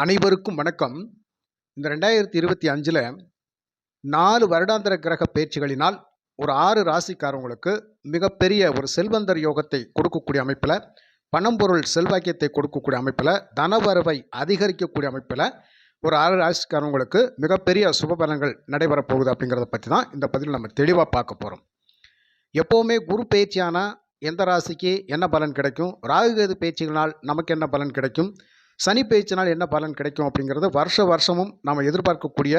அனைவருக்கும் வணக்கம். இந்த ரெண்டாயிரத்தி இருபத்தி அஞ்சில் நாலு வருடாந்திர கிரக பயிற்சிகளினால் ஒரு ஆறு ராசிக்காரவங்களுக்கு மிகப்பெரிய ஒரு செல்வந்தர் யோகத்தை கொடுக்கக்கூடிய அமைப்பில் பணம் பொருள் செல்வாக்கியத்தை கொடுக்கக்கூடிய அமைப்பில் தனவரவை அதிகரிக்கக்கூடிய அமைப்பில் ஒரு ஆறு ராசிக்காரவங்களுக்கு மிகப்பெரிய சுபபலங்கள் நடைபெறப் போகுது அப்படிங்கிறத பற்றி தான் இந்த பதிவில் நம்ம தெளிவாக பார்க்க போகிறோம் எப்போவுமே குரு பயிற்சியானால் எந்த ராசிக்கு என்ன பலன் கிடைக்கும்? ராகு கேது பயிற்சிகளால் நமக்கு என்ன பலன் கிடைக்கும்? சனி பயிற்சினால் என்ன பலன் கிடைக்கும் அப்படிங்கிறது வருஷ வருஷமும் நாம் எதிர்பார்க்கக்கூடிய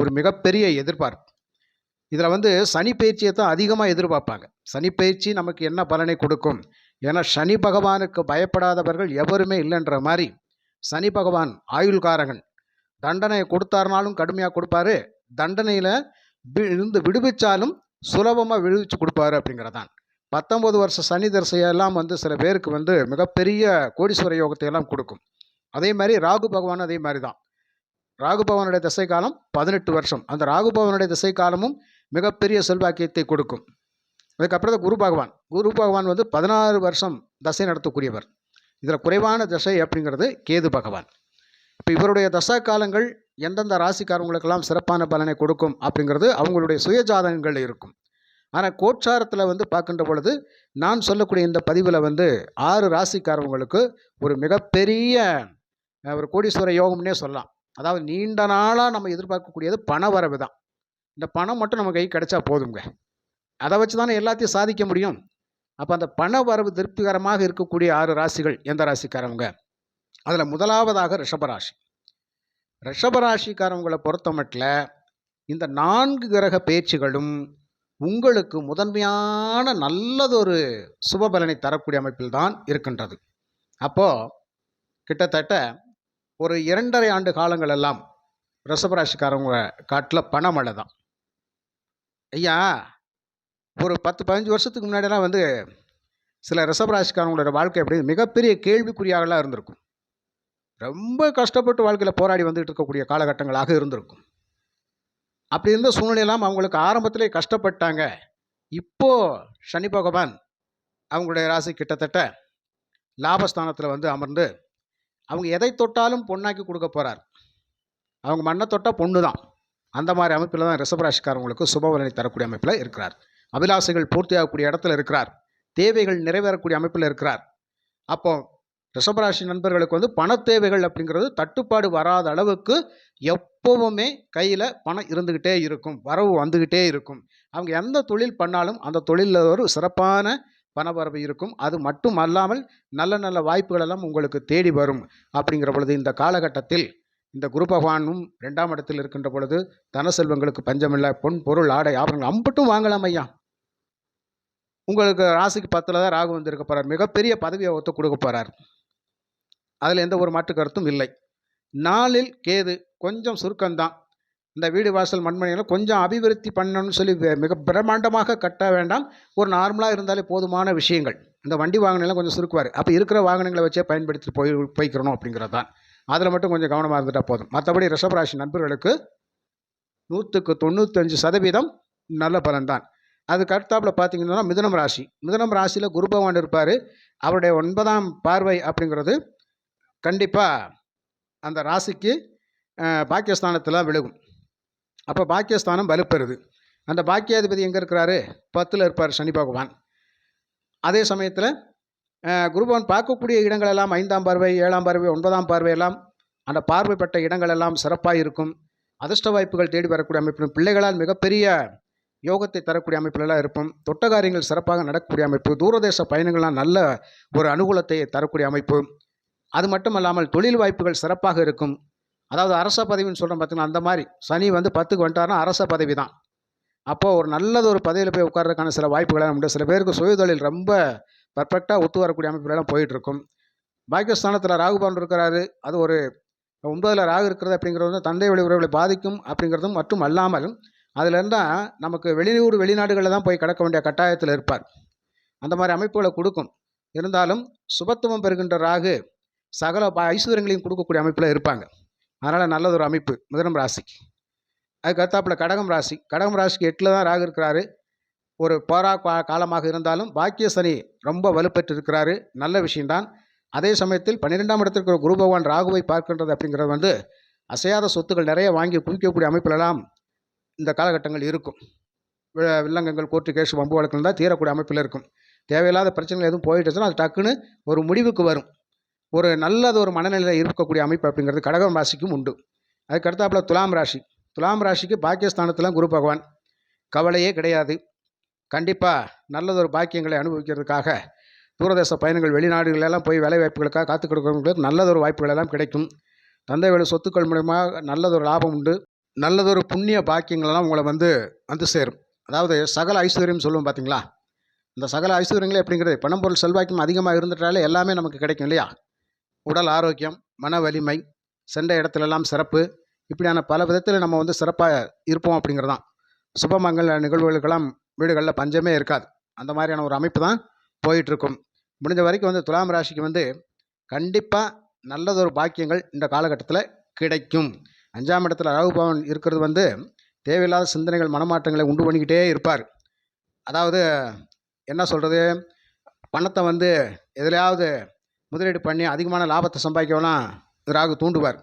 ஒரு மிகப்பெரிய எதிர்பார்ப்பு. இதில் வந்து சனி பயிற்சியை தான் அதிகமாக எதிர்பார்ப்பாங்க. சனி பயிற்சி நமக்கு என்ன பலனை கொடுக்கும்? ஏன்னா சனி பகவானுக்கு பயப்படாதவர்கள் எவருமே இல்லைன்ற மாதிரி சனி பகவான் ஆயுள்காரகன். தண்டனை கொடுத்தாருனாலும் கடுமையாக கொடுப்பாரு. தண்டனையில் இருந்து விடுவிச்சாலும் சுலபமாக விடுவிச்சு கொடுப்பாரு அப்படிங்கிறதான். பத்தொம்பது வருஷ சனி தரிசையெல்லாம் வந்து சில பேருக்கு வந்து மிகப்பெரிய கோடீஸ்வர யோகத்தை எல்லாம் கொடுக்கும். அதே மாதிரி ராகு பகவான் அதே மாதிரி தான். ராகு பகவானுடைய திசை காலம் பதினெட்டு வருஷம். அந்த ராகு பகவானுடைய திசை காலமும் மிகப்பெரிய செல்வாக்கியத்தை கொடுக்கும். அதுக்கப்புறம் தான் குரு பகவான். குரு பகவான் வந்து பதினாறு வருஷம் தசை நடத்தக்கூடியவர். இதில் குறைவான தசை அப்படிங்கிறது கேது பகவான். இப்போ இவருடைய தசா காலங்கள் எந்தெந்த ராசிக்காரவங்களுக்கெல்லாம் சிறப்பான பலனை கொடுக்கும் அப்படிங்கிறது அவங்களுடைய சுயஜாதகங்கள் இருக்கும். ஆனால் கோட்சாரத்தில் வந்து பார்க்கின்ற பொழுது நான் சொல்லக்கூடிய இந்த பதிவில் வந்து ஆறு ராசிக்காரவங்களுக்கு ஒரு மிகப்பெரிய ஒரு கோடீஸ்வர யோகம்னே சொல்லலாம். அதாவது நீண்ட நாளாக நம்ம எதிர்பார்க்கக்கூடியது பண வரவு தான். இந்த பணம் மட்டும் நம்ம கை கிடைச்சா போதுங்க. அதை வச்சு தானே எல்லாத்தையும் சாதிக்க முடியும். அப்போ அந்த பண வரவு திருப்திகரமாக இருக்கக்கூடிய ஆறு ராசிகள் எந்த ராசிக்காரவங்க? அதில் முதலாவதாக ரிஷபராசி. ரிஷபராசிக்காரவங்களை பொறுத்த மட்டில் இந்த நான்கு கிரக பேச்சுகளும் உங்களுக்கு முதன்மையான நல்லதொரு சுபபலனை தரக்கூடிய அமைப்பில் தான் இருக்கின்றது. அப்போது கிட்டத்தட்ட ஒரு இரண்டரை ஆண்டு காலங்கள் எல்லாம் ரிஷபராசிக்காரவங்க காட்டில் பணமழை தான் ஐயா ஒரு பத்து பதினஞ்சு வருஷத்துக்கு முன்னாடியெல்லாம் வந்து சில ரிஷபராசிக்காரங்களோட வாழ்க்கை எப்படி மிகப்பெரிய கேள்விக்குறியாகலாம் இருந்திருக்கும். ரொம்ப கஷ்டப்பட்டு வாழ்க்கையில் போராடி வந்துகிட்டு இருக்கக்கூடிய காலகட்டங்களாக இருந்திருக்கும். அப்படி இருந்த சூழ்நிலையெல்லாம் அவங்களுக்கு ஆரம்பத்திலே கஷ்டப்பட்டாங்க. இப்போ சனி பகவான் அவங்களுடைய ராசி கிட்டத்தட்ட லாபஸ்தானத்தில் வந்து அமர்ந்து அவங்க எதை தொட்டாலும் பொண்ணாக்கி கொடுக்க போகிறார் அவங்க மண்ணை தொட்டால் பொண்ணு தான் அந்த மாதிரி அமைப்பில் தான் ரிஷபராசிக்காரங்களுக்கு சுபபலனை தரக்கூடிய அமைப்பில் இருக்கிறார். அபிலாசைகள் பூர்த்தியாகக்கூடிய இடத்துல இருக்கிறார். தேவைகள் நிறைவேறக்கூடிய அமைப்பில் இருக்கிறார். அப்போ ரிஷபராசி நண்பர்களுக்கு வந்து பண தேவைகள் அப்படிங்கிறது தட்டுப்பாடு வராத அளவுக்கு எப்பவுமே கையில் பணம் இருந்துக்கிட்டே இருக்கும். வரவு வந்துக்கிட்டே இருக்கும். அவங்க எந்த தொழில் பண்ணாலும் அந்த தொழிலில் ஒரு சிறப்பான பணவரவு இருக்கும். அது மட்டும் அல்லாமல் நல்ல நல்ல வாய்ப்புகள் எல்லாம் உங்களுக்கு தேடி வரும். அப்படிங்கிற பொழுது இந்த காலகட்டத்தில் இந்த குரு பகவானும் ரெண்டாம் இடத்தில் இருக்கின்ற பொழுது தன செல்வங்களுக்கு பஞ்சமில்லை. பொன் பொருள் ஆடை ஆபரணங்கள் அம்பட்டும் வாங்கலாம் ஐயா. உங்களுக்கு ராசிக்கு பத்தில் தான் ராகு வந்திருக்க போகிறார் மிகப்பெரிய பதவியை ஒத்து கொடுக்க போகிறார் அதில் எந்த ஒரு மாற்று கருத்தும் இல்லை. நாளில் கேது கொஞ்சம் சுருக்கம்தான். இந்த வீடு வாசல் மண்மனைகளை கொஞ்சம் அபிவிருத்தி பண்ணணும்னு சொல்லி மிக பிரம்மாண்டமாக கட்ட வேண்டாம். ஒரு நார்மலாக இருந்தாலே போதுமான விஷயங்கள். இந்த வண்டி வாகனங்கள்லாம் கொஞ்சம் சுருக்குவார். அப்போ இருக்கிற வாகனங்களை வச்சே பயன்படுத்தி போய் போய்க்கிறணும் அப்படிங்கிறது தான் அதில் மட்டும் கொஞ்சம் கவனமாக இருந்துட்டால் போதும். மற்றபடி ரிஷபராசி நண்பர்களுக்கு நூற்றுக்கு தொண்ணூத்தஞ்சு சதவீதம் நல்ல பலன்தான். அதுக்கு அடுத்தாப்பில் பார்த்தீங்கன்னா மிதனம் ராசி. மிதனம் ராசியில் குரு பகவான் இருப்பார். அவருடைய ஒன்பதாம் பார்வை அப்படிங்கிறது கண்டிப்பாக அந்த ராசிக்கு பாகிஸ்தானத்தில் பாக்கியஸ்தானத்தில் விழுகும். அப்போ பாக்கியஸ்தானம் வலுப்பெறுது. அந்த பாக்கியாதிபதி எங்கே இருக்கிறாரு? பத்தில் இருப்பார் சனி பகவான். அதே சமயத்தில் குருபவன் பார்க்கக்கூடிய இடங்கள் எல்லாம் ஐந்தாம் பார்வை ஏழாம் பார்வை ஒன்பதாம் பார்வையெல்லாம் அந்த பார்வைப்பட்ட இடங்கள் எல்லாம் சிறப்பாக இருக்கும் அதிர்ஷ்ட வாய்ப்புகள் தேடி வரக்கூடிய அமைப்பு பிள்ளைகளால் மிகப்பெரிய யோகத்தை தரக்கூடிய அமைப்பிலெல்லாம் இருப்போம். தொட்ட காரியங்கள் சிறப்பாக நடக்கக்கூடிய அமைப்பு தூரதேச பயணங்கள்லாம் நல்ல ஒரு அனுகூலத்தை தரக்கூடிய அமைப்பு. அது மட்டும் அல்லாமல் தொழில் வாய்ப்புகள் சிறப்பாக இருக்கும். அதாவது அரச பதவின்னு சொல்கிறோம் பார்த்தீங்கன்னா அந்த மாதிரி. சனி வந்து பத்துக்கு வந்துட்டாருன்னா அரச பதவி தான். அப்போது ஒரு நல்லது ஒரு பதவியில் போய் உட்கார்றதுக்கான சில வாய்ப்புகளை உண்டு. சில பேருக்கு சுயதொழில் ரொம்ப பர்ஃபெக்டாக ஒத்து வரக்கூடிய அமைப்புகளெல்லாம் போயிட்டுருக்கும். பாக்கியஸ்தானத்தில் பாகிஸ்தானத்தில் ராகுபான் இருக்கிறாரு. அது ஒரு ஒன்பதில் ராகு இருக்கிறது அப்படிங்கிறது வந்து தந்தை வழி உறவுகளை பாதிக்கும் அப்படிங்கிறதும் மட்டும் அல்லாமல் அதில் நமக்கு வெளியூர் வெளிநாடுகளில் தான் போய் கிடக்க வேண்டிய கட்டாயத்தில் இருப்பார். அந்த மாதிரி அமைப்புகளை கொடுக்கும். இருந்தாலும் சுபத்துவம் பெறுகின்ற ராகு சகல ப- ஐஸ்வர்யங்களையும் கொடுக்கக்கூடிய அமைப்பில் இருப்பாங்க. அதனால் நல்லதொரு அமைப்பு. மிதனம் ராசிக்கு. அதுக்கு கடகம் ராசி. கடகம் ராசிக்கு எட்டில் தான் ராகு இருக்கிறாரு. ஒரு போரா கா- காலமாக இருந்தாலும் பாக்கிய சனி ரொம்ப வலுப்பெற்று இருக்கிறாரு நல்ல விஷயம்தான். அதே சமயத்தில் பன்னிரெண்டாம் இடத்திற்கு ஒரு குரு பகவான் ராகுவை பார்க்கின்றது அப்படிங்கிறது வந்து அசையாத சொத்துக்கள் நிறைய வாங்கி குவிக்கக்கூடிய அமைப்பிலெல்லாம் இந்த காலகட்டங்கள் இருக்கும். வில்லங்கங்கள் கோர்ட்டு கேஸ் வம்பு வழக்குகள் தான் தீரக்கூடிய அமைப்பில் இருக்கும். தேவையில்லாத பிரச்சனைகள் எதுவும் போயிட்டுச்சுன்னா அது டக்குன்னு ஒரு முடிவுக்கு வரும். ஒரு நல்லது ஒரு மனநிலையில் இருக்கக்கூடிய அமைப்பு அப்படிங்கிறது கடகம் ராசிக்கும் உண்டு. அதுக்கு அடுத்தாப்புல துலாம் ராசி. துலாம் ராசிக்கு பாக்கியஸ்தானத்தில் குரு பகவான். கவலையே கிடையாது. கண்டிப்பாக நல்லதொரு பாக்கியங்களை அனுபவிக்கிறதுக்காக தூரதேச பயணங்கள் வெளிநாடுகளெல்லாம் போய் வேலை வாய்ப்புகளுக்காக காத்து கொடுக்குறவங்களுக்கு நல்லதொரு வாய்ப்புகள் எல்லாம் கிடைக்கும். தந்தை வழி சொத்துக்கள் மூலமா நல்லதொரு லாபம் உண்டு. நல்லதொரு புண்ணிய பாக்கியங்கள்லாம் உங்களை வந்து வந்து சேரும். அதாவது சகல ஐஸ்வர்யம் சொல்லுவோம் பார்த்தீங்களா இந்த சகல ஐஸ்வர்யங்களே எப்படிங்கிறது? பணம் பொருள் செல்வாக்கியம் அதிகமாக இருந்துட்டாலே எல்லாமே நமக்கு கிடைக்கும் இல்லையா? உடல் ஆரோக்கியம் மன வலிமை சென்ற இடத்துலலாம் சிறப்பு. இப்படியான பல விதத்தில் நம்ம வந்து சிறப்பாக இருப்போம் அப்படிங்கிறது தான் சுபமங்கல நிகழ்வுகளுக்கெல்லாம் வீடுகளில் பஞ்சமே இருக்காது. அந்த மாதிரியான ஒரு அமைப்பு தான் போயிட்டுருக்கும். முடிஞ்ச வரைக்கும் வந்து துலாம் ராசிக்கு வந்து கண்டிப்பாக நல்லதொரு பாக்கியங்கள் இந்த காலகட்டத்தில் கிடைக்கும். அஞ்சாம் இடத்துல ராகு பவன் இருக்கிறது வந்து தேவையில்லாத சிந்தனைகள் மனமாற்றங்களை உண்டு பண்ணிக்கிட்டே இருப்பார். அதாவது என்ன சொல்கிறது பணத்தை வந்து எதுலையாவது முதலீடு பண்ணி அதிகமான லாபத்தை சம்பாதிக்கலாம் ராகு தூண்டுவார்.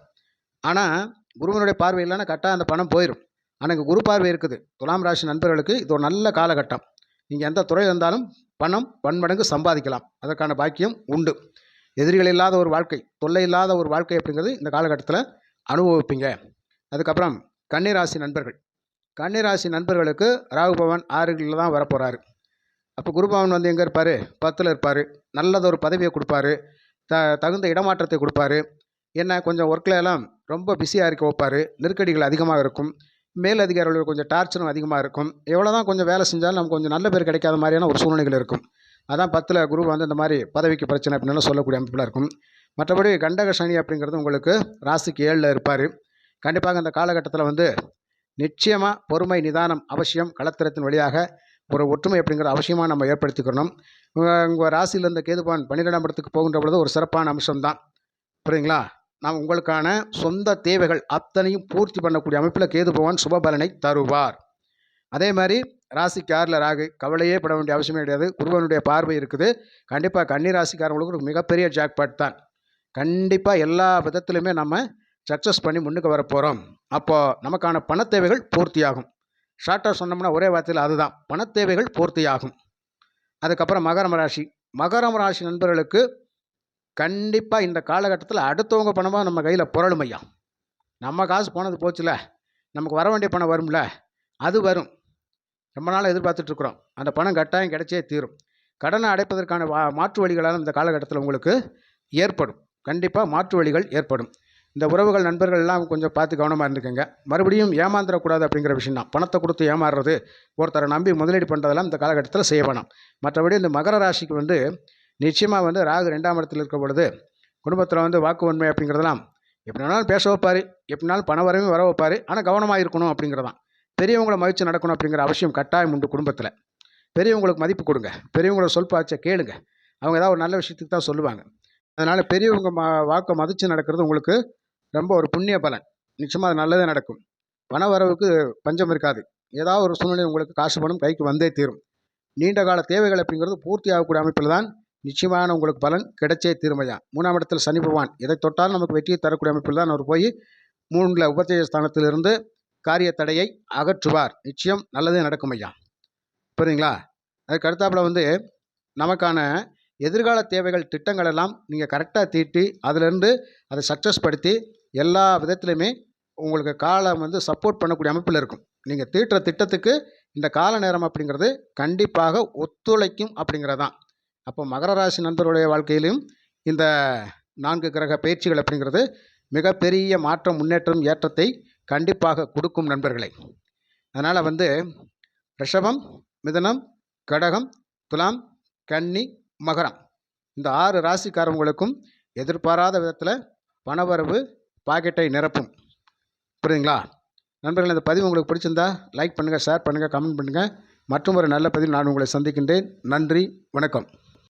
ஆனால் குருவனுடைய பார்வை இல்லைன்னா கரெக்டாக அந்த பணம் போயிடும் ஆனால் இங்கே குரு பார்வை இருக்குது. துலாம் ராசி நண்பர்களுக்கு இது ஒரு நல்ல காலகட்டம். நீங்கள் எந்த துறை இருந்தாலும் பணம் பன்மடங்கு சம்பாதிக்கலாம். அதற்கான பாக்கியம் உண்டு. எதிரிகள் இல்லாத ஒரு வாழ்க்கை தொல்லை இல்லாத ஒரு வாழ்க்கை அப்படிங்கிறது இந்த காலகட்டத்தில் அனுபவிப்பீங்க. அதுக்கப்புறம் கன்னிராசி நண்பர்கள். கன்னிராசி நண்பர்களுக்கு ராகு பவன் ஆறுகளில் தான் வரப்போகிறாரு அப்போ குருபவன் வந்து எங்கே இருப்பார்? பத்தில் இருப்பார். நல்லதொரு பதவியை கொடுப்பாரு. த தகுந்த இடமாற்றத்தை கொடுப்பாரு. என்ன கொஞ்சம் ஒர்க்கில் எல்லாம் ரொம்ப பிஸியாக இருக்க வைப்பார். நெருக்கடிகள் அதிகமாக இருக்கும். மேல் அதிகாரிகள் கொஞ்சம் டார்ச்சரும் அதிகமாக இருக்கும். எவ்வளோ தான் கொஞ்சம் வேலை செஞ்சாலும் நமக்கு கொஞ்சம் நல்ல பேர் கிடைக்காத மாதிரியான ஒரு சூழ்நிலைகள் இருக்கும். அதான் பத்தில் குரு வந்து இந்த மாதிரி பதவிக்கு பிரச்சனை அப்படின்னு சொல்லக்கூடிய அமைப்பில் இருக்கும். மற்றபடி கண்டக சனி அப்படிங்கிறது உங்களுக்கு ராசிக்கு ஏழில் இருப்பார். கண்டிப்பாக இந்த காலகட்டத்தில் வந்து நிச்சயமாக பொறுமை நிதானம் அவசியம் களத்திரத்தின் வழியாக ஒரு ஒற்றுமை அப்படிங்கிற அவசியமாக நம்ம ஏற்படுத்திக்கணும் உங்கள் ராசியில் இருந்த கேதுபான் பன்னிரெண்டாம் இடத்துக்கு போகின்ற பொழுது ஒரு சிறப்பான அம்சம்தான். புரியுங்களா நாம் உங்களுக்கான சொந்த தேவைகள் அத்தனையும் பூர்த்தி பண்ணக்கூடிய அமைப்பில் கேது பகவான் தருவார். அதே மாதிரி ராசிக்கு ஆறில் ராகு கவலையே பட வேண்டிய அவசியமே கிடையாது. குருவனுடைய பார்வை இருக்குது. கண்டிப்பாக கன்னி ராசிக்காரங்களுக்கு ஒரு மிகப்பெரிய ஜாக்பாட் தான். கண்டிப்பாக எல்லா விதத்துலையுமே நம்ம சக்ஸஸ் பண்ணி முன்னுக்கு வரப்போகிறோம் அப்போது நமக்கான பணத்தேவைகள் பூர்த்தியாகும். ஷார்ட்டாக சொன்னோம்னா ஒரே வார்த்தையில் அதுதான். பணத் தேவைகள் பூர்த்தியாகும். அதுக்கப்புறம் மகரம் ராசி. மகரம் ராசி நண்பர்களுக்கு கண்டிப்பாக இந்த காலகட்டத்தில் அடுத்தவங்க பணமாக நம்ம கையில் புரளும் ஐயா. நம்ம காசு போனது போச்சுல. நமக்கு வர வேண்டிய பணம் வரும்ல. அது வரும். ரொம்ப நாள் எதிர்பார்த்துட்ருக்குறோம் அந்த பணம் கட்டாயம் கிடைச்சே தீரும். கடனை அடைப்பதற்கான வா மாற்று வழிகளால் இந்த காலகட்டத்தில் உங்களுக்கு ஏற்படும். கண்டிப்பாக மாற்று வழிகள் ஏற்படும். இந்த உறவுகள் நண்பர்கள் எல்லாம் கொஞ்சம் பார்த்து கவனமாக இருந்துக்கங்க. மறுபடியும் ஏமாந்துடக்கூடாது அப்படிங்கிற விஷயம் தான் பணத்தை கொடுத்து ஏமாறுறது ஒருத்தரை நம்பி முதலீடு பண்ணுறதெல்லாம் இந்த காலகட்டத்தில் செய்ய வேணாம். மற்றபடி இந்த மகர ராசிக்கு வந்து நிச்சயமாக வந்து ராகு ரெண்டாம் இடத்துல இருக்க பொழுது குடும்பத்தில் வந்து வாக்கு உண்மை அப்படிங்கிறதெல்லாம் எப்படி வேணாலும் பேச வைப்பார் எப்படினாலும் பண வரவே வர வைப்பார் ஆனால் கவனமாக இருக்கணும் அப்படிங்கிறதான். பெரியவங்களை மதித்து நடக்கணும் அப்படிங்கிற அவசியம் கட்டாயம் உண்டு குடும்பத்தில். பெரியவங்களுக்கு மதிப்பு கொடுங்க. பெரியவங்களோட சொல் பாய்ச்ச கேளுங்க. அவங்க ஏதாவது ஒரு நல்ல விஷயத்துக்கு தான் சொல்லுவாங்க. அதனால் பெரியவங்க ம வாக்கை மதித்து நடக்கிறது உங்களுக்கு ரொம்ப ஒரு புண்ணிய பலன். நிச்சயமாக அது நல்லதே நடக்கும். பண வரவுக்கு பஞ்சம் இருக்காது. ஏதாவது ஒரு சூழ்நிலை உங்களுக்கு காசு பணம் கைக்கு வந்தே தீரும். நீண்ட கால தேவைகள் அப்படிங்கிறது பூர்த்தி ஆகக்கூடிய அமைப்பில் தான் நிச்சயமான உங்களுக்கு பலன் கிடைச்சே தீர்மையா. மூணாம் இடத்தில் சனி பகவான். எதை தொட்டாலும் நமக்கு வெற்றியை தரக்கூடிய அமைப்பில் தான் அவர் போய் மூன்றில் உபதேச ஸ்தானத்திலிருந்து காரிய தடையை அகற்றுவார். நிச்சயம் நல்லதே நடக்கும் ஐயா. புரியுங்களா அதுக்கு அடுத்தாப்புல வந்து நமக்கான எதிர்கால தேவைகள் திட்டங்கள் எல்லாம் நீங்கள் கரெக்டாக தீட்டி அதிலிருந்து அதை சக்ஸஸ் படுத்தி எல்லா விதத்துலையுமே உங்களுக்கு காலம் வந்து சப்போர்ட் பண்ணக்கூடிய அமைப்பில் இருக்கும். நீங்கள் தீட்டுற திட்டத்துக்கு இந்த கால நேரம் அப்படிங்கிறது கண்டிப்பாக ஒத்துழைக்கும் அப்படிங்கிறது தான் அப்போ மகர ராசி நண்பருடைய வாழ்க்கையிலும் இந்த நான்கு கிரக பயிற்சிகள் அப்படிங்கிறது மிகப்பெரிய மாற்றம் முன்னேற்றம் ஏற்றத்தை கண்டிப்பாக கொடுக்கும் நண்பர்களை. அதனால் வந்து ரிஷபம் மிதனம் கடகம் துலாம் கன்னி மகரம் இந்த ஆறு ராசிக்காரவங்களுக்கும் எதிர்பாராத விதத்தில் பணவரவு பாக்கெட்டை நிரப்பும். புரியுதுங்களா? நண்பர்கள் இந்த பதிவு உங்களுக்கு பிடிச்சிருந்தா லைக் பண்ணுங்கள் ஷேர் பண்ணுங்கள் கமெண்ட் பண்ணுங்கள் மற்றும் ஒரு நல்ல பதிவு நான் உங்களை சந்திக்கின்றேன். நன்றி வணக்கம்.